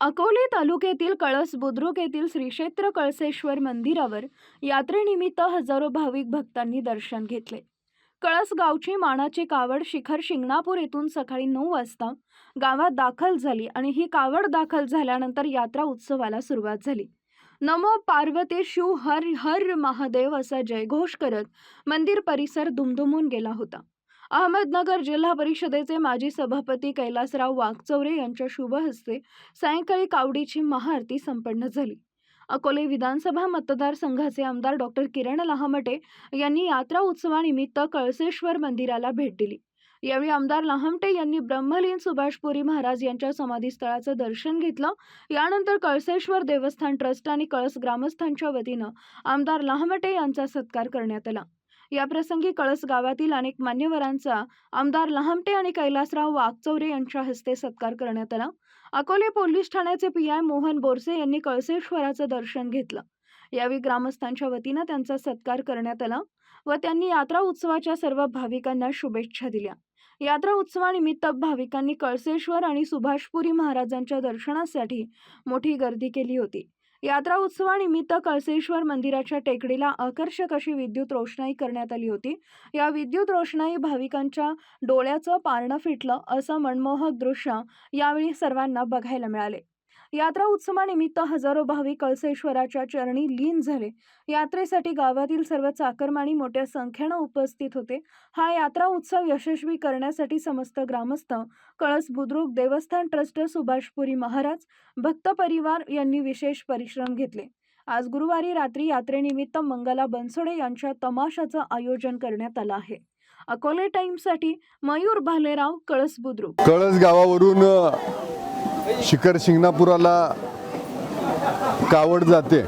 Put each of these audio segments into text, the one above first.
अकोले तालुक्यातील कळस बुद्रुक येथील श्रीक्षेत्र कळसेश्वर मंदिरावर यात्रेनिमित्त हजारो भाविक भक्तांनी दर्शन घेतले. कळस गावची मानाची कावड शिखर शिंगणापूर येथून सकाळी नऊ वाजता गावात दाखल झाली आणि ही कावड दाखल झाल्यानंतर यात्रा उत्सवाला सुरुवात झाली. नमो पार्वती शिव हर हर महादेव असा जयघोष करत मंदिर परिसर दुमदुमून गेला होता. अहमदनगर जिल्हा परिषदेचे माजी सभापती कैलासराव वाघचौरे यांच्या शुभ हस्ते सायंकाळी कावडीची महाआरती संपन्न झाली. अकोले विधानसभा मतदारसंघाचे आमदार डॉक्टर किरण लहामटे यांनी यात्रा उत्सवानिमित्त कळसेश्वर मंदिराला भेट दिली. यावेळी आमदार लहामटे यांनी ब्रह्मलीन सुभाषपुरी महाराज यांच्या समाधीस्थळाचं दर्शन घेतलं. यानंतर कळसेश्वर देवस्थान ट्रस्ट आणि कळस ग्रामस्थांच्या वतीनं आमदार लहामटे यांचा सत्कार करण्यात आला. याप्रसंगी कळस गावातील अनेक मान्यवरांचा आमदार लहामटे आणि कैलासराव वाघचौरे यांच्या हस्ते सत्कार करण्यात आला. अकोले पोलीस ठाण्याचे पी आय मोहन बोरसे यांनी कळसेश्वराचं दर्शन घेतलं. यावेळी ग्रामस्थांच्या वतीनं त्यांचा सत्कार करण्यात आला व त्यांनी यात्रा उत्सवाच्या सर्व भाविकांना शुभेच्छा दिल्या. यात्रा उत्सवानिमित्त भाविकांनी कळसेश्वर आणि सुभाषपुरी महाराजांच्या दर्शनासाठी मोठी गर्दी केली होती. यात्रा उत्सवानिमित्त कळसेश्वर मंदिराच्या टेकडीला आकर्षक अशी विद्युत रोषणाई करण्यात आली होती. या विद्युत रोषणाई भाविकांच्या डोळ्याचं पारणं फिटलं असं मनमोहक दृश्य यावेळी सर्वांना बघायला मिळाले. यात्रा उत्सवानिमित्त हजारो भाविक कळसेश्वराच्या चरणी लीन झाले. यात्रेसाठी गावातील सर्व चाकरमानी मोठ्या संख्येनं उपस्थित होते. हा यात्रा उत्सव यशस्वी करण्यासाठी समस्त ग्रामस्थ कळस बुद्रुक देवस्थान ट्रस्ट सुभाषपुरी महाराज भक्त परिवार यांनी विशेष परिश्रम घेतले. आज गुरुवारी रात्री यात्रेनिमित्त मंगला बनसोडे यांच्या तमाशाचं आयोजन करण्यात आलं आहे. अकोले टाइम्ससाठी मयूर भालेराव कळस बुद्रुक. कळस गावावरून शिखर शिंगणापुराला कावड जाते.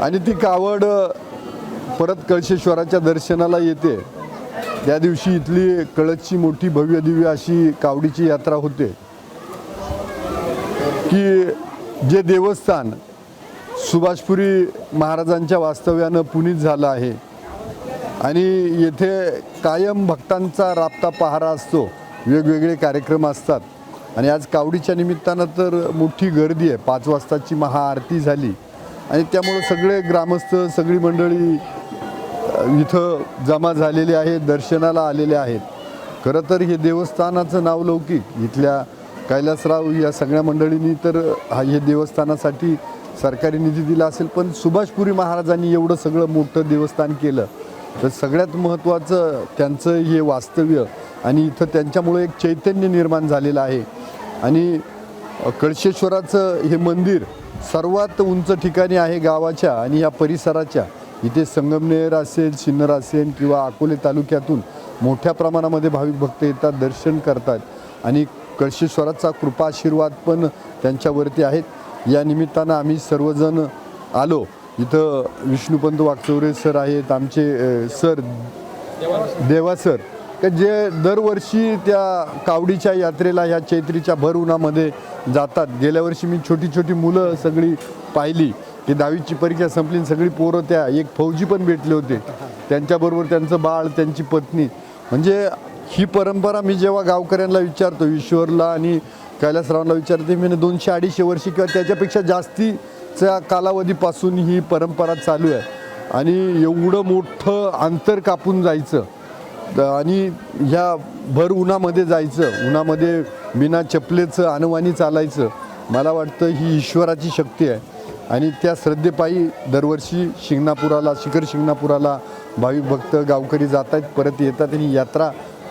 आणि ती कावड परत कळशेश्वराच्या दर्शनाला येते. त्या दिवशी इथली कळसची मोठी भव्य दिव्य अशी कावडीची यात्रा होते. की जे देवस्थान सुभाषपुरी महाराजांच्या वास्तव्यानं पुनीत झालं आहे आणि येथे कायम भक्तांचा राबता पहारा असतो. वेगवेगळे कार्यक्रम असतात. आणि आज कावडीच्या निमित्तानं तर मोठी गर्दी आहे. पाच वाजताची महाआरती झाली. आणि त्यामुळं सगळे ग्रामस्थ सगळी मंडळी इथं जमा झालेले आहेत दर्शनाला आलेले आहेत. खरं तर हे देवस्थानाचं नाव लौकिक. इथल्या कैलासराव या सगळ्या मंडळींनी तर हा हे देवस्थानासाठी सरकारी निधी दिला असेल पण सुभाषपुरी महाराजांनी एवढं सगळं मोठं देवस्थान केलं. तर सगळ्यात महत्त्वाचं त्यांचं हे वास्तव्य आणि इथं त्यांच्यामुळे एक चैतन्य निर्माण झालेलं आहे. आणि कळशेश्वराचं हे मंदिर सर्वात उंच ठिकाणी आहे गावाच्या आणि या परिसराच्या. इथे संगमनेर असेल सिन्नर असेल किंवा अकोले तालुक्यातून मोठ्या प्रमाणामध्ये भाविक भक्त येतात दर्शन करतात. आणि कळशेश्वराचा कृपा आशीर्वाद पण त्यांच्यावरती आहेत. या निमित्तानं आम्ही सर्वजण आलो. इथं विष्णुपंत वागचौरे सर आहेत आमचे सर देवा सर. का जे दरवर्षी त्या कावडीच्या यात्रेला ह्या चैत्रीच्या भर उन्हामध्ये जातात. गेल्या वर्षी मी छोटी छोटी मुलं सगळी पाहिली. की दहावीची परीक्षा संपली आणि सगळी पोरं त्या एक फौजी पण भेटले होते. त्यांच्याबरोबर त्यांचं बाळ त्यांची पत्नी. म्हणजे ही परंपरा मी जेव्हा गावकऱ्यांना विचारतो ईश्वरला आणि कैलासरावांना विचारते मी दोनशे अडीचशे वर्षी किंवा त्याच्यापेक्षा जास्तीच्या कालावधीपासून ही परंपरा चालू आहे. आणि एवढं मोठं अंतर कापून जायचं आणि ह्या भर उन्हामध्ये जायचं उन्हामध्ये बिना चपलेचं अनवाणी चालायचं मला वाटतं ही ईश्वराची शक्ती आहे. आणि त्या श्रद्धेपायी दरवर्षी शिंगणापुराला शिखर शिंगणापुराला भाविक भक्त गावकरी जात आहेत परत येतात आणि यात्रा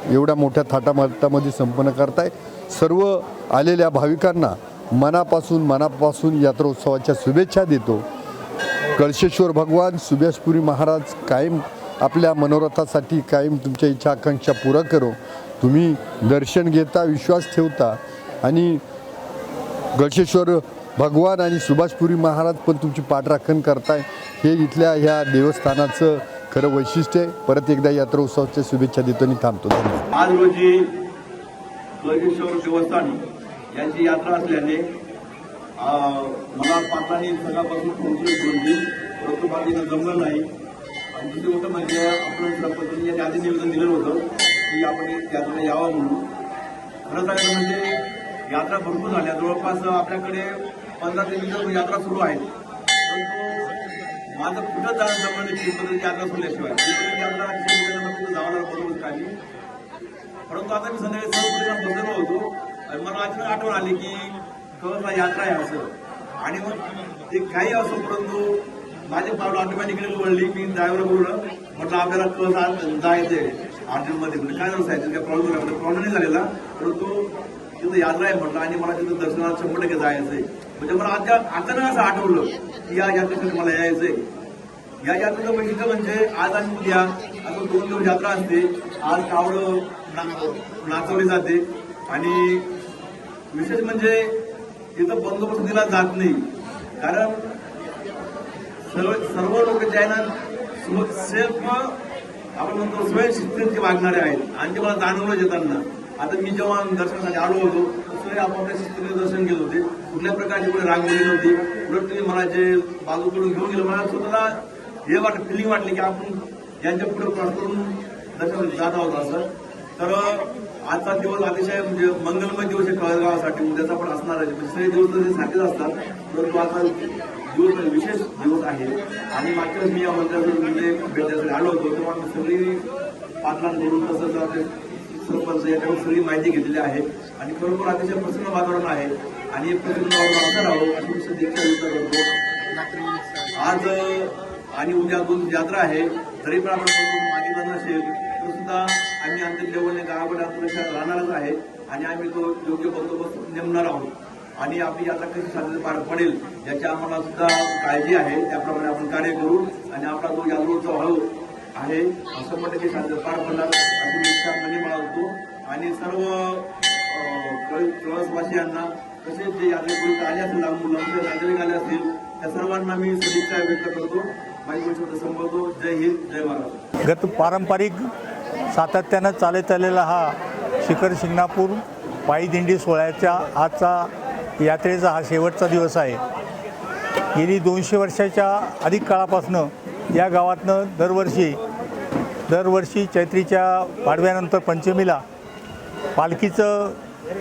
एवढ्या मोठ्या थाटामाटामध्ये संपन्न करताय सर्व आलेल्या भाविकांना मनापासून मनापासून यात्रोत्सवाच्या शुभेच्छा देतो. कळशेश्वर भगवान सुभाषपुरी महाराज कायम आपल्या मनोरथासाठी कायम तुमच्या इच्छा आकांक्षा पुरा करो. तुम्ही दर्शन घेता विश्वास ठेवता आणि गळशेश्वर भगवान आणि सुभाषपुरी महाराज पण तुमची पाठराखण करताय. हे इथल्या ह्या देवस्थानाचं खरं वैशिष्ट्य आहे. परत एकदा यात्रा उत्सवाच्या शुभेच्छा देतो आणि थांबतो. धन्यवाद. आज रोजी गळशेश्वर देवस्थान यांची यात्रा असल्याने मला पाटलांनी सगळ्यापासून पोहोचली परंतु जमलं नाही. आणि दुसरी गोष्ट म्हणजे आपण सरपंचांनी यांनी आधी निवेदन दिलेलं होतं की आपण यात्रा यावं म्हणून. खरं सांगायचं म्हणजे यात्रा भरपूर झाल्या. जवळपास आपल्याकडे पंधरा ते वीस यात्रा सुरू आहेत. परंतु माझं कुठं जाणं जमलं नाही तिरुपती यात्रा सोडल्याशिवाय तिरुपती यात्रा जावं लागलं बरोबर परंतु आता मी संध्याकाळी सर्व परिणाम बसलेलो होतो. आणि मला अचानक आठवण आली की कळला यात्रा आहे असं. आणि मग ते काही असो परंतु माझे पावलं ऑटोमॅटिकली वळली मी ड्रायव्हर बोललो म्हटलं आपल्याला कळस आज जायचंय हॉटेलमध्ये म्हणजे काय झालं साहेब? काय प्रॉब्लेम झाला. प्रॉब्लेम नाही झालेला. परंतु तिथं यात्रा आहे म्हटलं आणि मला तिथं दर्शनाला शंभर टक्के जायचंय. म्हणजे मला आता अचानक असं आठवलं की या यात्रेसाठी मला यायचंय. या यात्रेचं वैशिष्ट्य म्हणजे आज आणि उद्या असं दोन दिवस यात्रा असते. आज कावडं नाचवली जाते. आणि विशेष म्हणजे इथं बंदोबस्त दिला जात नाही. कारण सर्व सर्व लोक जे आहे ना सेल्फ आपण म्हणतो स्वयंशिस्तीचे वागणारे आहेत. आणि ते मला जाणवलं येताना आता मी जेव्हा दर्शनासाठी आलो होतो स्वयं आपापल्या शिस्तीने दर्शन घेत होते. कुठल्या प्रकारची कुठे रांग गेली नव्हती. उलट तुम्ही मला जे बाजूकडून घेऊन गेलो मला स्वतःला हे वाट फिलिंग वाटली की आपण यांच्या पुढे क्रॉस करून दर्शन जात आहोत असं. तर आजचा दिवस अतिशय म्हणजे मंगलमय दिवस आहे कळगावासाठी उद्याचा पण असणार आहे. म्हणजे सगळे दिवस तसे सारखेच असतात. परंतु आता दिवस विशेष दिवस आहे. आणि मागच्या मी या मंदिरात म्हणजे भेटण्यासाठी आलो होतो तेव्हा मी सगळी पाटलांकडून तसंच सरपंच याच्याकडून सगळी माहिती घेतलेली आहे. आणि खरोखर अतिशय प्रसन्न वातावरण आहे. आणि हे प्रसन्न वातावरण असं राहावं अशी मी करतो. आज आणि उद्या दोन यात्रा आहे. तरी पण आपण मागे नसेल तर सुद्धा आम्ही आमच्या जेवण गावाकडे सुरक्षा राहणारच आहे. आणि आम्ही तो योग्य बंदोबस्त नेमणार आहोत. आणि आपली यात्रा कशी साजरी पार पडेल याची आम्हाला सुद्धा काळजी आहे. त्याप्रमाणे आपण कार्य करू आणि आपला जो यात्रोत्सव हळू आहे शंभर ते साजरा पार पडणार अशी इच्छा म्हणजे मला होतो आणि सर्व प्रवासवासियांना तसेच जे यात्रेपूर्वी आले असतील लांबून लांबून नातेवाईक आले असतील त्या सर्वांना मी सदिच्छा व्यक्त करतो. माझी गोष्ट संबोधतो जय हिंद जय महाराष्ट्र. गत पारंपरिक सातत्यानं चालत आलेला हा शिखर शिंगणापूर पायी दिंडी सोहळ्याच्या आजचा यात्रेचा हा शेवटचा दिवस आहे. गेली दोनशे वर्षाच्या अधिक काळापासनं या गावातनं दरवर्षी दरवर्षी चैत्रीच्या पाडव्यानंतर पंचमीला पालखीचं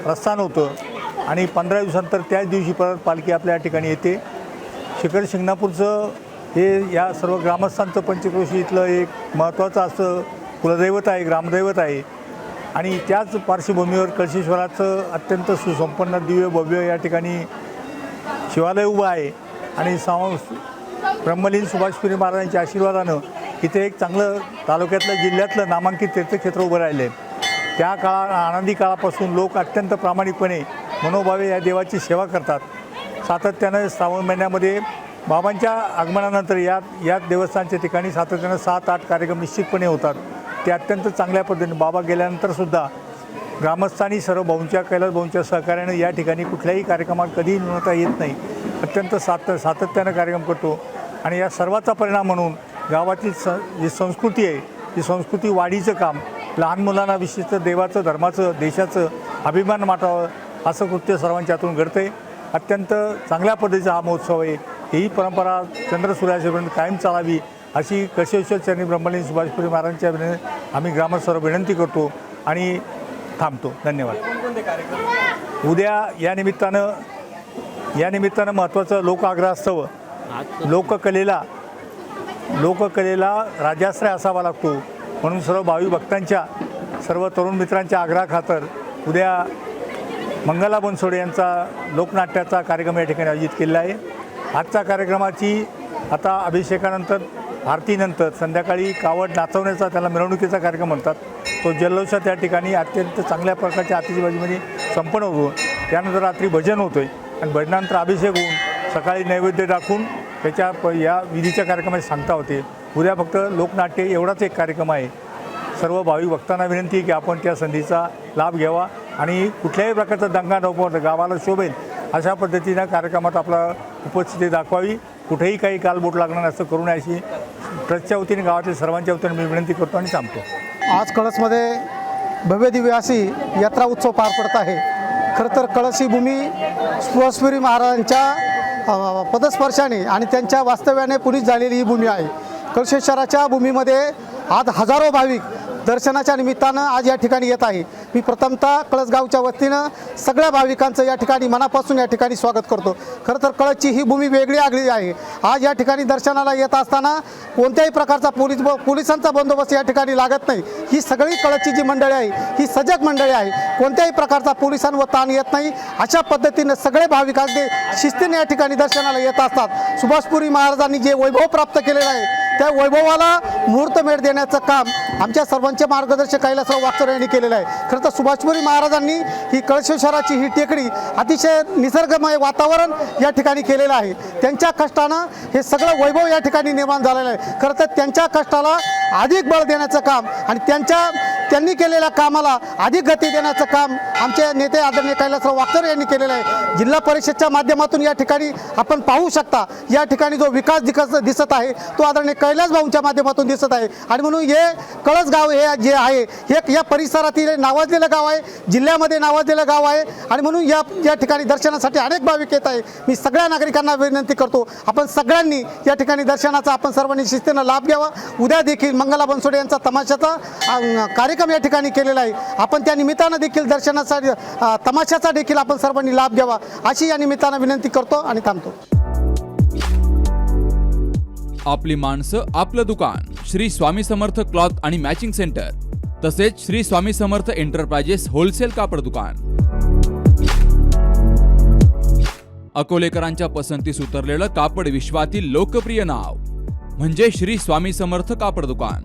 प्रस्थान होतं आणि पंधरा दिवसानंतर त्याच दिवशी परत पालखी आपल्या या ठिकाणी येते. शिखर शिंगणापूरचं हे या सर्व ग्रामस्थांचं पंचक्रोशी इथलं एक महत्त्वाचं असं कुलदैवत आहे ग्रामदैवत आहे. आणि त्याच पार्श्वभूमीवर कळशेश्वराचं अत्यंत सुसंपन्न दिव्य भव्य या ठिकाणी शिवालय उभं आहे. आणि साव ब्रह्मलीन सुभाषपुरी महाराजांच्या आशीर्वादानं इथे एक चांगलं तालुक्यातलं जिल्ह्यातलं नामांकित तीर्थक्षेत्र उभं राहिलं आहे त्या काळा आनंदी काळापासून लोक अत्यंत प्रामाणिकपणे मनोभावे या देवाची सेवा करतात. सातत्यानं श्रावण महिन्यामध्ये बाबांच्या आगमनानंतर या या देवस्थानच्या ठिकाणी सातत्यानं सात आठ कार्यक्रम निश्चितपणे होतात. ते अत्यंत चांगल्या पद्धतीने. बाबा गेल्यानंतरसुद्धा ग्रामस्थांनी सर्व भाऊंच्या कैलास भाऊंच्या सहकार्यानं या ठिकाणी कुठल्याही कार्यक्रमात कधीही न्यूनता येत नाही. अत्यंत सात सातत्यानं कार्यक्रम करतो. आणि या सर्वाचा परिणाम म्हणून गावातील स जी संस्कृती आहे ती संस्कृती वाढीचं काम लहान मुलांना विशिष्ट देवाचं धर्माचं देशाचं अभिमान माटावं असं कृत्य सर्वांच्या हातून घडतं आहे अत्यंत चांगल्या पद्धतीचा हा महोत्सव आहे. ही परंपरा चंद्रसूर्याच्यापर्यंत कायम चालावी. अशी कशेश्वर चरणी ब्रह्मलीन सुभाषपुरी महाराजांच्या विन- आम्ही ग्रामस्थांना विनंती करतो आणि थांबतो. धन्यवाद. उद्या या निमित्तानं या निमित्तानं महत्त्वाचं लोक आग्रहास्तव लोककलेला लोककलेला राजाश्रय असावा लागतो. म्हणून सर्व भावी भक्तांच्या सर्व तरुण मित्रांच्या आग्रहाखातर उद्या मंगला बनसोडे यांचा लोकनाट्याचा कार्यक्रम या ठिकाणी आयोजित केलेला आहे. आजच्या कार्यक्रमाची आता अभिषेकानंतर आरतीनंतर संध्याकाळी कावड नाचवण्याचा त्याला मिरवणुकीचा कार्यक्रम म्हणतात. तो जल्लोषा त्या ठिकाणी अत्यंत चांगल्या प्रकारच्या आतिषबाजीमध्ये संपन्न होतो त्यानंतर रात्री भजन होतं आहे आणि भजनानंतर अभिषेक होऊन सकाळी नैवेद्य दाखवून त्याच्या प या विधीच्या कार्यक्रमाची सांगता होते. उद्या फक्त लोकनाट्य एवढाच एक कार्यक्रम आहे. सर्व भाविक भक्तांना विनंती की आपण त्या संधीचा लाभ घ्यावा आणि कुठल्याही प्रकारचा दंगा नको गावाला शोभेल अशा पद्धतीनं कार्यक्रमात आपला उपस्थिती दाखवावी. कुठेही काही कालबोट लागणार असं करू नये अशी ट्रस्टच्या वतीने गावातील सर्वांच्या वतीने मी विनंती करतो आणि थांबतो आज कळसमध्ये भव्य दिव्य अशी यात्रा उत्सव पार पडत आहे. खरं तर कळस ही भूमी सुभाषपुरी महाराजांच्या पदस्पर्शाने आणि त्यांच्या वास्तव्याने पुनीत झालेली ही भूमी आहे. कळशेश्वराच्या भूमीमध्ये आज हजारो भाविक दर्शनाच्या निमित्तानं आज या ठिकाणी येत आहे. मी प्रथमतः कळसगावच्या वतीनं सगळ्या भाविकांचं या ठिकाणी मनापासून या ठिकाणी स्वागत करतो. खरं तर कळसची ही भूमी वेगळी आगळी आहे. आज या ठिकाणी दर्शनाला येत असताना कोणत्याही प्रकारचा पोलीस ब पोलिसांचा बंदोबस्त या ठिकाणी लागत नाही. ही सगळी कळसची जी मंडळी आहे ही सजग मंडळी आहे. कोणत्याही प्रकारचा पोलिसांवर ताण येत नाही. अशा पद्धतीनं सगळे भाविक अगदी शिस्तीने या ठिकाणी दर्शनाला येत असतात. सुभाषपुरी महाराजांनी जे वैभव प्राप्त केलेलं आहे त्या वैभवाला मुहूर्तमेढ देण्याचं काम आमच्या सर्वांचे मार्गदर्शक कैलासराव वाक्सर यांनी केलेलं आहे. खरं तर सुभाषपुरी महाराजांनी ही कळशेश्वराची ही टेकडी अतिशय निसर्गमय वातावरण या ठिकाणी केलेलं आहे. त्यांच्या कष्टानं हे सगळं वैभव या ठिकाणी निर्माण झालेलं आहे. खरं तर त्यांच्या कष्टाला अधिक बळ देण्याचं काम आणि त्यांच्या त्यांनी केलेल्या कामाला अधिक गती देण्याचं काम आमचे नेते आदरणीय कैलासराव वाकर यांनी केलेलं आहे. जिल्हा परिषदच्या माध्यमातून या ठिकाणी आपण पाहू शकता या ठिकाणी जो विकास दिकस दिसत आहे तो आदरणीय कैलास भाऊंच्या माध्यमातून दिसत आहे. आणि म्हणून हे कळस गाव हे जे आहे हे या परिसरातील नावाजलेलं गाव आहे जिल्ह्यामध्ये नावाजलेलं गाव आहे. आणि म्हणून या या ठिकाणी दर्शनासाठी अनेक भाविक येत आहे. मी सगळ्या नागरिकांना विनंती करतो आपण सगळ्यांनी या ठिकाणी दर्शनाचा आपण सर्वांनी शिस्तीनं लाभ घ्यावा. उद्या देखील मंगला बनसोडे यांचा तमाशाचा कार्य कार्यक्रम या ठिकाणी केलेला आहे. आपण त्या निमित्तानं देखील दर्शनाचा तमाशाचा देखील आपण सर्वांनी लाभ घ्यावा अशी या निमित्तानं विनंती करतो आणि थांबतो. आपली माणसं आपलं दुकान श्री स्वामी समर्थ क्लॉथ आणि मॅचिंग सेंटर तसेच श्री स्वामी समर्थ एंटरप्राइजेस होलसेल कापड दुकान. अकोलेकरांच्या पसंतीस उतरलेलं कापड विश्वातील लोकप्रिय नाव म्हणजे श्री स्वामी समर्थ कापड दुकान.